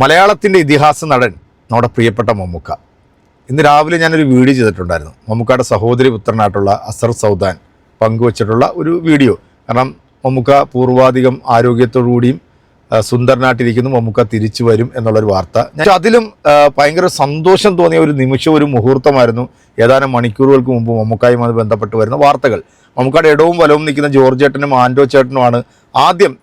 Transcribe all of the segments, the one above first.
മലയാളത്തിന്റെ ഇതിഹാസ നടൻ നമ്മുടെ പ്രിയപ്പെട്ട മമ്മൂക്ക. ഇന്ന് രാവിലെ ഞാനൊരു വീഡിയോ ചെയ്തിട്ടുണ്ടായിരുന്നു. മമ്മൂക്കയുടെ സഹോദരി പുത്രനായിട്ടുള്ള അസർ സൗദാൻ പങ്കുവച്ചിട്ടുള്ള ഒരു വീഡിയോ. കാരണം മമ്മൂക്ക പൂർവാധികം ആരോഗ്യത്തോടുകൂടിയും സുന്ദരനായിട്ടിരിക്കുന്നു. മമ്മൂക്ക തിരിച്ചു വരും എന്നുള്ളൊരു വാർത്ത. ഞാൻ അതിലും ഭയങ്കര സന്തോഷം തോന്നിയ ഒരു നിമിഷം ഒരു മുഹൂർത്തമായിരുന്നു. ഏതാനും മണിക്കൂറുകൾക്ക് മുമ്പ് മമ്മൂക്കായുമായി ബന്ധപ്പെട്ട് വരുന്ന വാർത്തകൾ. മമ്മൂക്കയുടെ ഇടവും വലവും നിൽക്കുന്ന ജോർജ് ചേട്ടനും ആൻഡോ ചേട്ടനുമാണ് ആദ്യം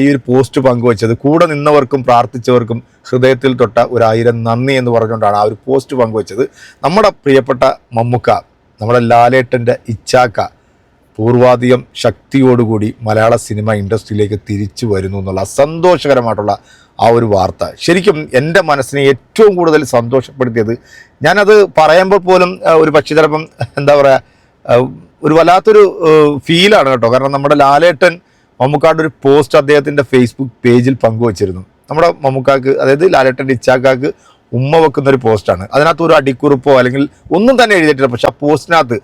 ഈ ഒരു പോസ്റ്റ് പങ്കുവച്ചത്. കൂടെ നിന്നവർക്കും പ്രാർത്ഥിച്ചവർക്കും ഹൃദയത്തിൽ തൊട്ട ഒരു ആയിരം നന്ദി എന്ന് പറഞ്ഞുകൊണ്ടാണ് ആ ഒരു പോസ്റ്റ് പങ്കുവച്ചത്. നമ്മുടെ പ്രിയപ്പെട്ട മമ്മുക്ക നമ്മുടെ ലാലേട്ടന്റെ ഇച്ചാക്ക പൂർവാധികം ശക്തിയോടുകൂടി മലയാള സിനിമ ഇൻഡസ്ട്രിയിലേക്ക് തിരിച്ചു വരുന്നു എന്നുള്ള സന്തോഷകരമായിട്ടുള്ള ആ ഒരു വാർത്ത. ശരിക്കും എന്റെ മനസ്സിനെ ഏറ്റവും കൂടുതൽ സന്തോഷപ്പെടുത്തിയത് ഞാനത് പറയുമ്പോൾ പോലും ഒരു പക്ഷി ചിലപ്പം എന്താ പറയുക ഒരു വല്ലാത്തൊരു ഫീലാണ് കേട്ടോ. കാരണം നമ്മുടെ ലാലേട്ടൻ മമ്മൂക്കാരുടെ ഒരു പോസ്റ്റ് അദ്ദേഹത്തിന്റെ ഫേസ്ബുക്ക് പേജിൽ പങ്കുവച്ചിരുന്നു. നമ്മുടെ മമ്മൂക്കാക്ക് അതായത് ലാലേട്ടന്റെ ഇച്ചാക്കാക്ക് ഉമ്മ വെക്കുന്ന ഒരു പോസ്റ്റാണ് അതിനകത്ത് ഒരു അടിക്കുറിപ്പോ അല്ലെങ്കിൽ ഒന്നും തന്നെ എഴുതിയിട്ടില്ല. പക്ഷെ ആ പോസ്റ്റിനകത്ത്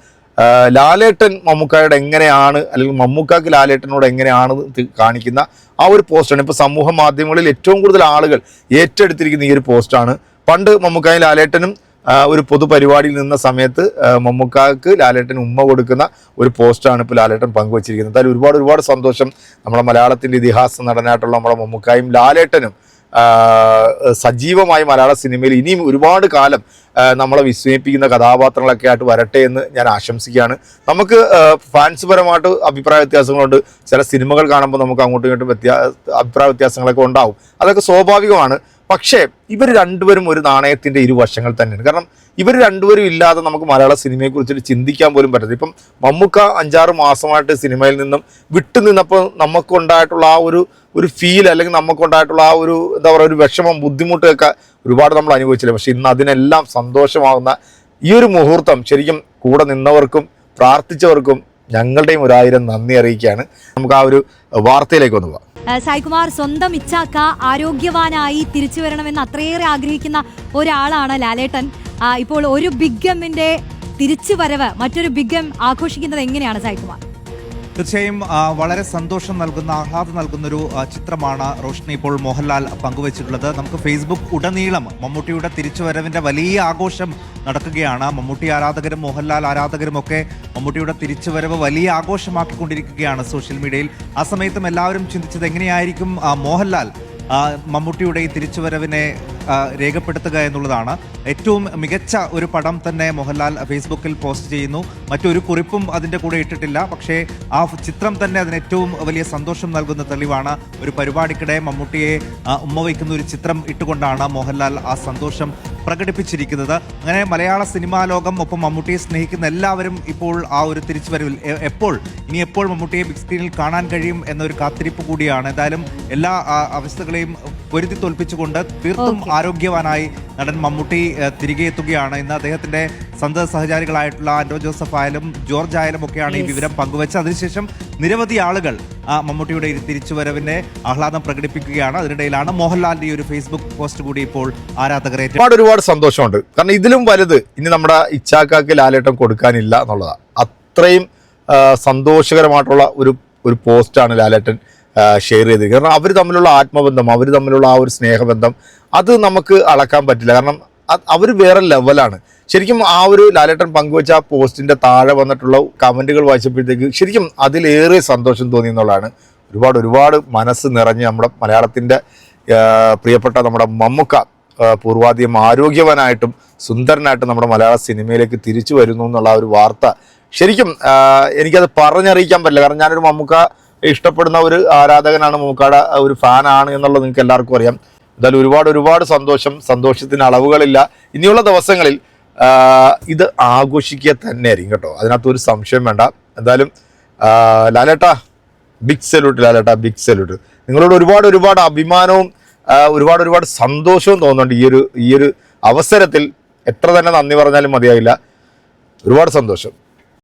ലാലേട്ടൻ മമ്മൂക്കായുടെ എങ്ങനെയാണ് അല്ലെങ്കിൽ മമ്മൂക്കാക്ക് ലാലേട്ടനോട് എങ്ങനെയാണ് കാണിക്കുന്ന ആ ഒരു പോസ്റ്റാണ് ഇപ്പോൾ സമൂഹ മാധ്യമങ്ങളിൽ ഏറ്റവും കൂടുതൽ ആളുകൾ ഏറ്റെടുത്തിരിക്കുന്ന ഈ ഒരു പോസ്റ്റാണ് പണ്ട് മമ്മൂക്കായും ലാലേട്ടനും ഒരു പൊതുപരിപാടിയിൽ നിന്ന സമയത്ത് മമ്മുക്കാക്ക് ലാലേട്ടൻ ഉമ്മ കൊടുക്കുന്ന ഒരു പോസ്റ്റാണ് ഇപ്പോൾ ലാലേട്ടൻ പങ്കുവച്ചിരിക്കുന്നത്. എന്തായാലും ഒരുപാട് ഒരുപാട് സന്തോഷം നമ്മുടെ മലയാളത്തിന്റെ ഇതിഹാസ നടനായിട്ടുള്ള നമ്മുടെ മമ്മൂക്കായും ലാലേട്ടനും സജീവമായി മലയാള സിനിമയിൽ ഇനിയും ഒരുപാട് കാലം നമ്മളെ വിസ്മയിപ്പിക്കുന്ന കഥാപാത്രങ്ങളൊക്കെ ആയിട്ട് വരട്ടെ എന്ന് ഞാൻ ആശംസിക്കുകയാണ്. നമുക്ക് ഫാൻസ് പരമായിട്ട് അഭിപ്രായ വ്യത്യാസങ്ങളുണ്ട്. ചില സിനിമകൾ കാണുമ്പോൾ നമുക്ക് അങ്ങോട്ടും ഇങ്ങോട്ടും വ്യത്യാ അഭിപ്രായ വ്യത്യാസങ്ങളൊക്കെ ഉണ്ടാവും. അതൊക്കെ സ്വാഭാവികമാണ്. പക്ഷേ ഇവർ രണ്ടുപേരും ഒരു നാണയത്തിന്റെ ഇരുവശങ്ങൾ തന്നെയാണ്. കാരണം ഇവർ രണ്ടുപേരും ഇല്ലാതെ നമുക്ക് മലയാള സിനിമയെക്കുറിച്ചിട്ട് ചിന്തിക്കാൻ പോലും പറ്റില്ല ഇപ്പം മമ്മൂക്ക അഞ്ചാറ് മാസമായിട്ട് സിനിമയിൽ നിന്നും വിട്ടു നിന്നപ്പോൾ നമുക്കുണ്ടായിട്ടുള്ള ആ ഒരു ഒരു ഫീൽ അല്ലെങ്കിൽ നമുക്കുണ്ടായിട്ടുള്ള ആ ഒരു എന്താ പറയുക ഒരു വിഷമം ബുദ്ധിമുട്ടൊക്കെ ഒരുപാട് നമ്മൾ അനുഭവിച്ചില്ല. പക്ഷേ ഇന്ന് അതിനെല്ലാം സന്തോഷമാകുന്ന ഈ ഒരു മുഹൂർത്തം ശരിക്കും കൂടെ നിന്നവർക്കും പ്രാർത്ഥിച്ചവർക്കും ഞങ്ങളുടെയും ഒരായിരം നന്ദി അറിയിക്കുകയാണ്. നമുക്ക് ആ ഒരു വാർത്തയിലേക്ക് ഒന്ന് പോകാം. സായികുമാർ സ്വന്തം ഇച്ഛാക്ക ആരോഗ്യവാനായി തിരിച്ചു വരണമെന്ന് അത്രയേറെ ആഗ്രഹിക്കുന്ന ഒരാളാണ് ലാലേട്ടൻ. ഇപ്പോൾ ഒരു ബിഗ് എമ്മിന്റെ തിരിച്ചു വരവ് മറ്റൊരു ബിഗ് എം ആഘോഷിക്കുന്നത് എങ്ങനെയാണ് സായികുമാർ? തീർച്ചയായും വളരെ സന്തോഷം നൽകുന്ന ആഹ്ലാദം നൽകുന്ന ഒരു ചിത്രമാണ് റോഷ്നി ഇപ്പോൾ മോഹൻലാൽ പങ്കുവച്ചിട്ടുള്ളത്. നമുക്ക് ഫേസ്ബുക്ക് ഉടനീളം മമ്മൂട്ടിയുടെ തിരിച്ചുവരവിന്റെ വലിയ ആഘോഷം നടക്കുകയാണ്. മമ്മൂട്ടി ആരാധകരും മോഹൻലാൽ ആരാധകരും ഒക്കെ മമ്മൂട്ടിയുടെ തിരിച്ചുവരവ് വലിയ ആഘോഷമാക്കിക്കൊണ്ടിരിക്കുകയാണ് സോഷ്യൽ മീഡിയയിൽ. ആ സമയത്തും എല്ലാവരും ചിന്തിച്ചത് എങ്ങനെയായിരിക്കും മോഹൻലാൽ മമ്മൂട്ടിയുടെ ഈ തിരിച്ചുവരവിനെ രേഖപ്പെടുത്തുക എന്നുള്ളതാണ്. ഏറ്റവും മികച്ച ഒരു പടം തന്നെ മോഹൻലാൽ ഫേസ്ബുക്കിൽ പോസ്റ്റ് ചെയ്യുന്നു. മറ്റൊരു കുറിപ്പും അതിന്റെ കൂടെ ഇട്ടിട്ടില്ല. പക്ഷേ ആ ചിത്രം തന്നെ അതിന് ഏറ്റവും വലിയ സന്തോഷം നൽകുന്ന തെളിവാണ്. ഒരു പരിപാടിക്കിടെ മമ്മൂട്ടിയെ ഉമ്മ വയ്ക്കുന്ന ഒരു ചിത്രം ഇട്ടുകൊണ്ടാണ് മോഹൻലാൽ ആ സന്തോഷം പ്രകടിപ്പിച്ചിരിക്കുന്നത്. അങ്ങനെ മലയാള സിനിമാ ലോകം ഒപ്പം മമ്മൂട്ടിയെ സ്നേഹിക്കുന്ന എല്ലാവരും ഇപ്പോൾ ആ ഒരു തിരിച്ചുവരവിൽ. എപ്പോൾ? ഇനി എപ്പോൾ മമ്മൂട്ടിയെ ബിഗ് സ്ക്രീനിൽ കാണാൻ കഴിയും എന്നൊരു കാത്തിരിപ്പ് കൂടിയാണ്. എന്തായാലും എല്ലാ അവസ്ഥകളെയും പൊരുതി തോൽപ്പിച്ചുകൊണ്ട് തീർത്തും ആരോഗ്യവാനായി നടൻ മമ്മൂട്ടി തിരികെ എത്തുകയാണ്. ഇന്ന് അദ്ദേഹത്തിന്റെ സന്തത സഹചാരികളായിട്ടുള്ള ആൻഡോ ജോസഫ് ആയാലും ജോർജ് ആയാലും ഒക്കെയാണ് ഈ വിവരം പങ്കുവച്ചത്. അതിനുശേഷം നിരവധി ആളുകൾ മമ്മൂട്ടിയുടെ തിരിച്ചുവരവിനെ ആഹ്ലാദം പ്രകടിപ്പിക്കുകയാണ്. അതിനിടയിലാണ് മോഹൻലാലിന്റെ ഒരു ഫേസ്ബുക്ക് പോസ്റ്റ് കൂടി ഇപ്പോൾ ആരാധകരെ. ഒരുപാട് ഒരുപാട് സന്തോഷമുണ്ട്. കാരണം ഇതിലും വലുത് ഇനി നമ്മുടെ ഇച്ഛാക്കാക്ക് ലാലേട്ടം കൊടുക്കാനില്ല എന്നുള്ളതാണ് അത്രയും സന്തോഷകരമായിട്ടുള്ള ഒരു ഒരു പോസ്റ്റാണ് ലാലേട്ടൻ ഷെയർ ചെയ്തത് കാരണം അവർ തമ്മിലുള്ള ആത്മബന്ധം അവർ തമ്മിലുള്ള ആ ഒരു സ്നേഹബന്ധം അത് നമുക്ക് അളക്കാൻ പറ്റില്ല. കാരണം അവർ വേറെ ലെവലാണ് ശരിക്കും ആ ഒരു ലാലേട്ടൻ പങ്കുവച്ച ആ പോസ്റ്റിന്റെ താഴെ വന്നിട്ടുള്ള കമന്റുകൾ വായിച്ചപ്പോഴത്തേക്ക് ശരിക്കും അതിലേറെ സന്തോഷം തോന്നി എന്നുള്ളതാണ്. ഒരുപാട് ഒരുപാട് മനസ്സ് നിറഞ്ഞ് നമ്മുടെ മലയാളത്തിന്റെ പ്രിയപ്പെട്ട നമ്മുടെ മമ്മുക്ക പൂർവാധികം ആരോഗ്യവാനായിട്ടും സുന്ദരനായിട്ടും നമ്മുടെ മലയാള സിനിമയിലേക്ക് തിരിച്ചു വരുന്നു എന്നുള്ള ഒരു വാർത്ത ശരിക്കും എനിക്കത് പറഞ്ഞറിയിക്കാൻ പറ്റില്ല. കാരണം ഞാനൊരു മമ്മുക്ക ഇഷ്ടപ്പെടുന്ന ഒരു ആരാധകനാണ് മമ്മൂക്കയുടെ ഒരു ഫാനാണ് എന്നുള്ളത് നിങ്ങൾക്ക് എല്ലാവർക്കും അറിയാം. എന്തായാലും ഒരുപാട് ഒരുപാട് സന്തോഷം. സന്തോഷത്തിന് അളവുകളില്ല. ഇനിയുള്ള ദിവസങ്ങളിൽ ഇത് ആഘോഷിക്കുക തന്നെ ആയിരിക്കും കേട്ടോ. അതിനകത്ത് ഒരു സംശയം വേണ്ട. എന്തായാലും ലാലേട്ട ബിഗ് സല്യൂട്ട് ലാലേട്ട ബിഗ് സല്യൂട്ട് നിങ്ങളോട് ഒരുപാട് ഒരുപാട് അഭിമാനവും ഒരുപാട് ഒരുപാട് സന്തോഷവും തോന്നുന്നുണ്ട് ഈ ഒരു ഈ ഒരു അവസരത്തിൽ. എത്ര തന്നെ നന്ദി പറഞ്ഞാലും മതിയാവില്ല ഒരുപാട് സന്തോഷം.